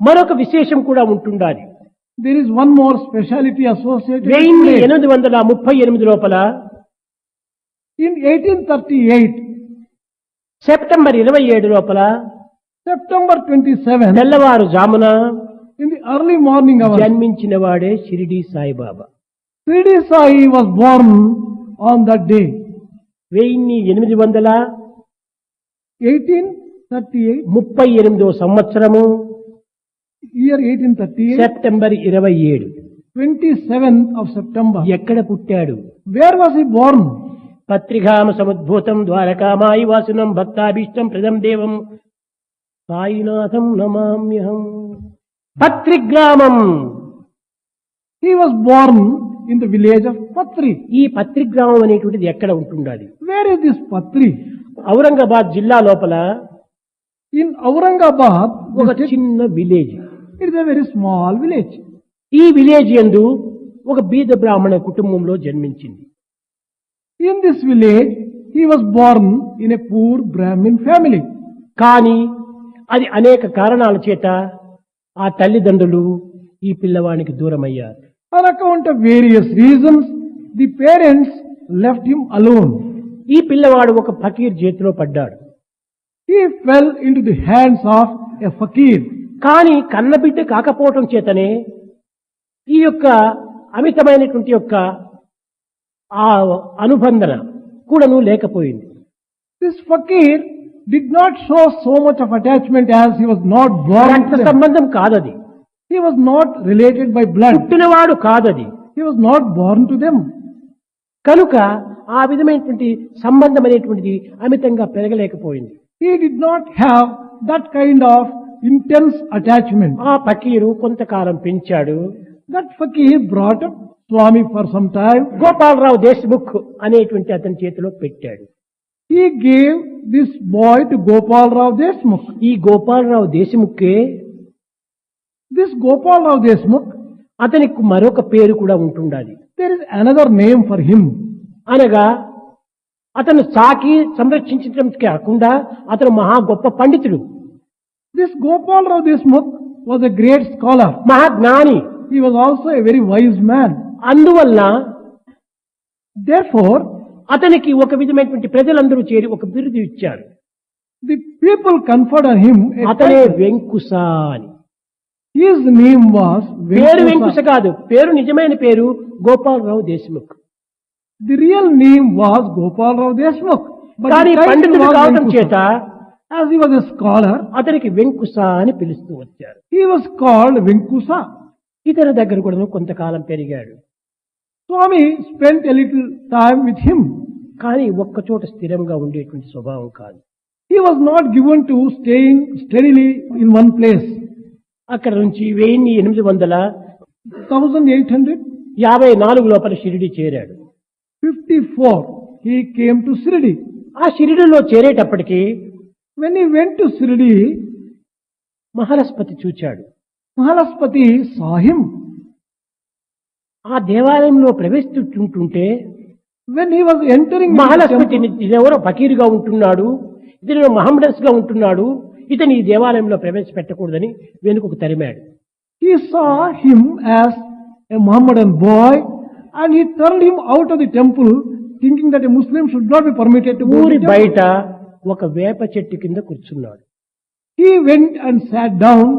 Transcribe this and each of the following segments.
మరొక విశేషం కూడా ఉంటుండాలి. There is one more speciality associated ఎనిమిది వందల ముప్పై ఎనిమిది లోపల in eighteen thirty eight September ఇరవై ఏడు లోపల సెప్టెంబర్ ట్వంటీ సెవెన్ తెల్లవారు జామున ఇన్ ది అర్లీ మార్నింగ్ జన్మించిన వాడే Shirdi Sai Baba. Shirdi Sai was born on that day వెయ్యి ఎనిమిది వందల ఎయిటీన్ 1838, ముప్పై ఎనిమిదో సంవత్సరము. Year 1838, సెప్టెంబర్ ఇరవై ఏడు. 27th of September. ఎక్కడ పుట్టాడు? Where was he born? పత్రికామ సముద్భూతం ద్వారకామాయి వాసునం భక్తాభీష్టం ప్రదం దేవం. సాయినాథం నమామ్యహం. పత్రిగ్రామం. He was born in the village of Patri. ఈ పత్రిగ్రామం అనేటువంటిది ఎక్కడ ఉంటుండాలి Where is this Patri? Aurangabad జిల్లా లోపల ఇన్ ఔరంగాబాద్ ఒక చిన్న village it is a very small village ఈ విలేజ్ ఎందు ఒక బీద బ్రాహ్మణ కుటుంబంలో జన్మించింది. In this village he was born in a poor Brahmin family కానీ అది అనేక కారణాల చేత ఆ తల్లిదండ్రులు ఈ పిల్లవానికి దూరం అయ్యారు on account various reasons the parents left him alone ఈ పిల్లవాడు ఒక ఫకీర్ చేతిలో పడ్డాడు. Fell into the of a fakir కానీ కన్నబిడ్డ కాకపోవటం చేతనే ఈ యొక్క అమితమైనటువంటి యొక్క ఆ అనుబంధన కూడాను లేకపోయింది. This fakir did not show so much of attachment as he was not blood సంబంధం కాదది. He was not related by blood పుట్టినవాడు కాదది. He was not born to them కనుక ఆ విధమైనటువంటి సంబంధం అనేటువంటిది అమితంగా పెరగలేకపోయింది. He did not have that kind of intense attachment ఆ ఫకీరు కొంతకాలం పెంచాడు. That fakir brought Swami for some time Gopalrao Deshmukh అనేటువంటి అతని చేతిలో పెట్టాడు. He gave this boy to Gopalrao Deshmukh. ఈ గోపాలరావు దేశ్ముఖే. దిస్ గోపాలరావు దేశ్ముఖ్ అతనికి మరొక పేరు కూడా ఉంటుండాలి. There is another name for him అనగా అతను సాకి సంరక్షించడం కాకుండా అతను మహా గొప్ప పండితుడు. This Gopal Rao Deshmukh was a great scholar మహాజ్ఞాని. He was also a very wise man అందువల్ల దేర్ ఫోర్ అతనికి ఒక విధమైనటువంటి ప్రజలందరూ చేరి ఒక బిరుదు ఇచ్చారు. The people conferred on him అతనే వెంకుసాని. నేమ్ వాస్ పేరు వెంకుస కాదు. పేరు నిజమైన పేరు Gopalrao Deshmukh. The real name was Gopalrao Deshmukh. చేత స్కాలర్ అతనికి వెంకుస అని పిలుస్తూ వచ్చారు. హీ వాస్ కాల్డ్ వెంకుస ఇతర దగ్గర కూడా కొంతకాలం పెరిగాడు. Swami spend little time with him కానీ ఒక్క చోట స్థిరంగా ఉండేటువంటి స్వభావం కాదు. He was not given to staying steadily in one place అక్కడ నుంచి వెయ్యి ఎనిమిది వందల 1854, యాభై నాలుగు లోపల షిరిడి చేరాడు he came to Sirdi. ఆ షిరిడిలో చేరేటప్పటికి When he went to Sirdi, మహాలస్పతి చూచాడు saw him. ఆ దేవాలయంలో ప్రవేశిస్తుంటుంటే was entering into the మహాలస్పతి ఇదెవరో ఫకీరుగా ఉంటున్నాడు ఇతను మహమ్మడన్స్గా ఉంటున్నాడు ఇతని ఈ దేవాలయంలో ప్రవేశపెట్టకూడదని వెనుకకు తరిమాడు. He saw him as a Mohammedan boy and he turn him out of the temple thinking that a Muslim should not be permitted ఊరి బయట ఒక వేప చెట్టు కింద కూర్చున్నాడు. He went and sat down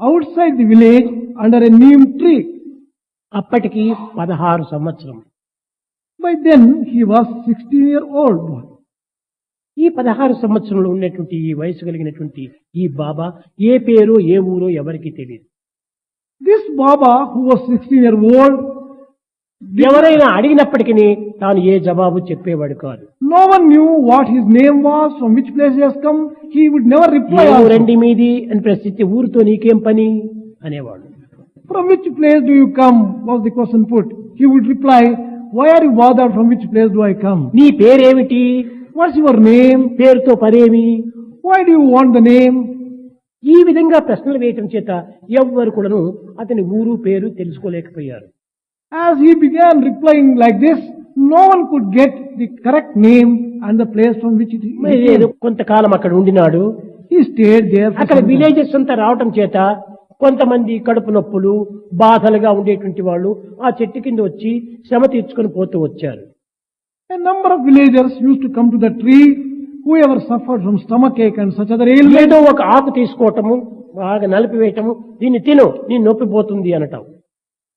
outside the village under a neem tree అప్పటికి పదహారు సంవత్సరం by then he was sixteen year old boy ఈ పదహారు సంవత్సరంలో ఉండేటువంటి ఈ వయసు కలిగినటువంటి ఈ బాబా ఏ పేరు ఏ ఊరో ఎవరికి తెలియదు this Baba who was sixteen year old ఎవరైనా అడిగినప్పటికీ తాను ఏ జవాబు చెప్పేవాడు కాదు. No one knew what his name was from which place come he would never reply రండి మీది? అని ప్రశ్నించి ఊరితో నీకేం పని? అనేవాడు. From which place do you come was the question put he would reply why are you bother from which place do I come నీ పేరేమిటి? వాట్స్ యువర్ నేమ్ పేరుతో పరేమి. Why do want the name ఈ విధంగా ప్రశ్నలు వేయటం చేత ఎవ్వరు కూడాను అతని ఊరు పేరు తెలుసుకోలేకపోయారు. As he began replying like this no one could get the correct name and the place from which కొంతకాలం అక్కడ ఉండినాడు. ఈ స్టేట్ అక్కడ విలేజెస్ అంతా రావటం చేత కొంతమంది కడుపు నొప్పులు బాధలుగా ఉండేటువంటి వాళ్ళు ఆ చెట్టు కింద వచ్చి శ్రమ తీర్చుకుని పోతూ వచ్చారు. A number of villagers used to come to the tree, whoever suffered from stomachache and such other ailments. ఏదో ఒక ఆకు తీసుకోవటము బాగా నలిపివేయటము దీన్ని తిను నీ నొప్పి పోతుంది అనటం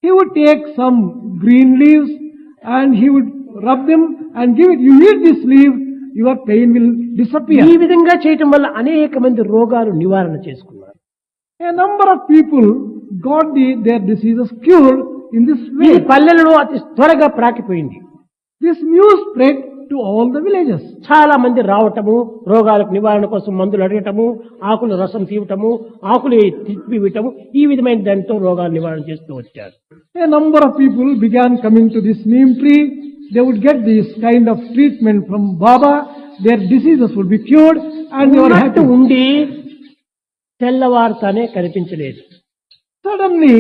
He would take some green leaves and he would rub them and give it. You eat this leaf, your pain will disappear. ఈ విధంగా చేయటం వల్ల అనేక మంది రోగాలు నివారణ చేసుకున్నారు A number of people got the, their diseases cured in this ఈ way. పల్లెలలో అతి త్వరగా ప్రాకిపోయింది this news spread to all the villages చాలా మంది రావటము రోగాలకు నివారణ కోసం మందులు అడగటము ఆకులు రసం తీవటము ఆకులు తిప్పివ్వటము ఈ విధమైన దానితో రోగాలు నివారణ చేస్తూ వచ్చారు. A number of people began coming to this neem tree they would get this kind of treatment from Baba their diseases would be cured and your hit ఉండి తెల్లవారుతానే కనిపించలేదు. Suddenly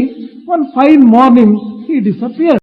one fine morning he disappear